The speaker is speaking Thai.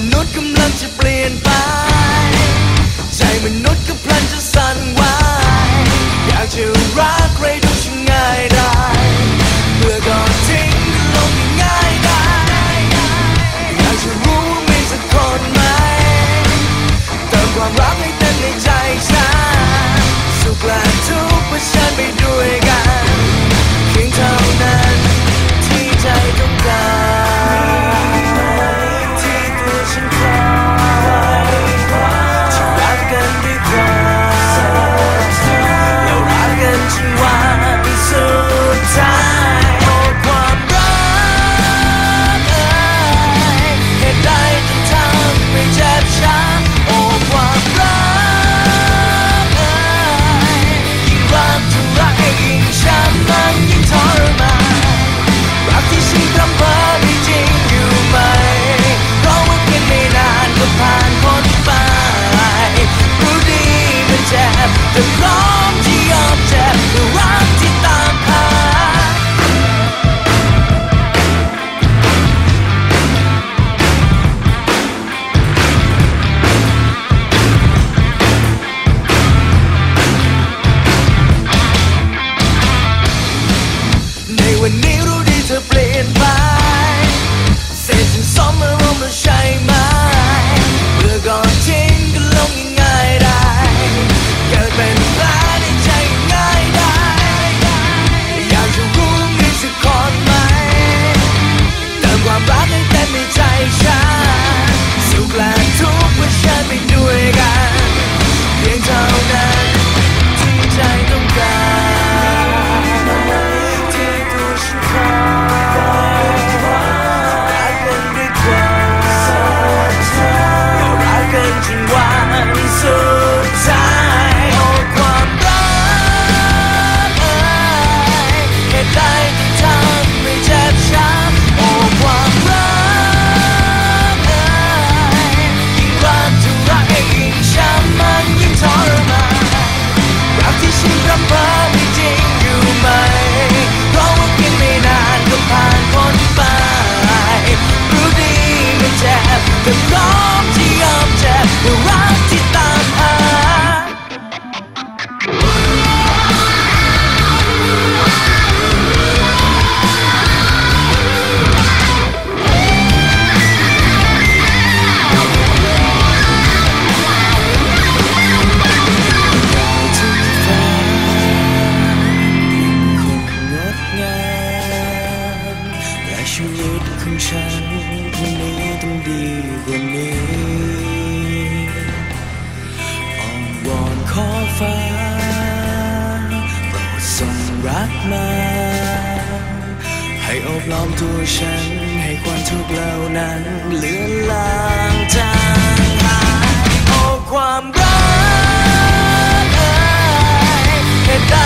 มนุษย์กำลังจะเปลี่ยนไป ใจมนุษย์ก็พลันจะสั่นไหวอยากจะรักใครดูช่างง่ายได้เมื่อก่อนทิ้งก็ลงง่ายได้อยากจะรู้ว่ามีสักคนไหมเติมความรักให้เต็มในใจฉันสุขและทุกข์เพื่อฉันไปด้วยกัน รำเพ้อไม่จริงอยู่ไหม เพราะว่ากินไม่นานก็ผ่านพ้นไป รู้ดีมันเจ็บแต่พร้อมที่ยอมเจ็บ ชีวิตของฉันวันนี้ต้องดีกว่านี้อ้อนวอนขอฟ้าโปรดส่งรักมา ให้อบล้อมตัวฉัน ให้ความทุกข์เหล่านั้นเลือนลางจางหายโอ้ความรักเอ่ยเหตุใด